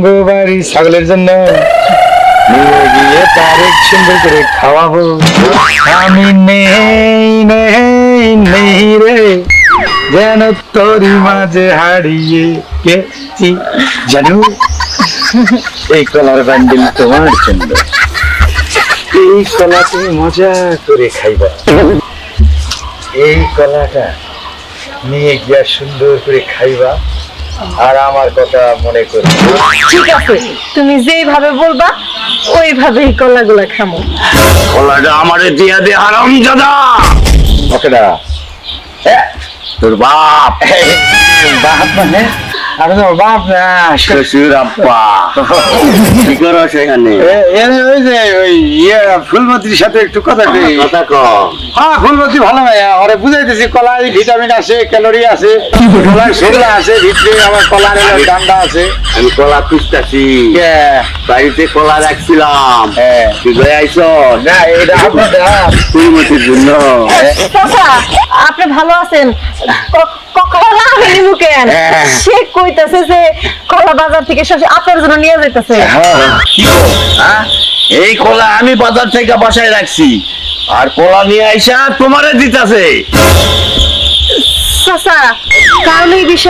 আমগো বাড়ি ছাগলের জন্য। নিয়ে গিয়ে তারে সুন্দর করে খাওয়াবো আমি নেই নেই নেই রে। যেন তোরই মাঝে হারিয়ে গেছি। জানো, এই কলার বান্ডিল তোমার জন্য। এই কলা তুমি মজা করে খাইবা। এই কলাটা নিয়ে গিয়া সুন্দর করে খাইবা। আর আমার কথা মনে করি। ঠিক আছে তুমি যেইভাবে বলবা ওইভাবেই কলাগুলা খামো। কলাটা আমারে দিয়া দে হারাম জাদা ওকেডা তোর বাপ। বাপ মানে? আরে তোমার বাপ না শ্বশুর আব্বা। কি করো সেখানে এ- এ- ওই যে ওই ইয়ে ফুলমতির সাথে একটু কথা কই। কথা কম হ্যাঁ ফুলমতি ভালো ভাইয়া ওরে বুঝাইতেছি কলায় ভিটামিন আছে ক্যালোরি আছে ভিতরে আমার কলার ডান্ডা আছে। আমি কলা খুঁজতেছি? বাড়িতে কলা রাখছিলাম। হ্যাঁ। তুই ঘরে আইস না এটা জন্য। আপনি ভালো আছেন? ক- কলা কেন হ্যাঁ। সে কইতাছে যে কলা বাজার থেকে সব আপনার জন্য নিয়ে যাইতেছে। গো, হ্যাঁ? এই কলা আমি বাজার থেকে বাসায় রাখছি। আর কলা নিয়ে আইসা তোমারে দিতাছে। চাচা কারণ এই বিষয়ে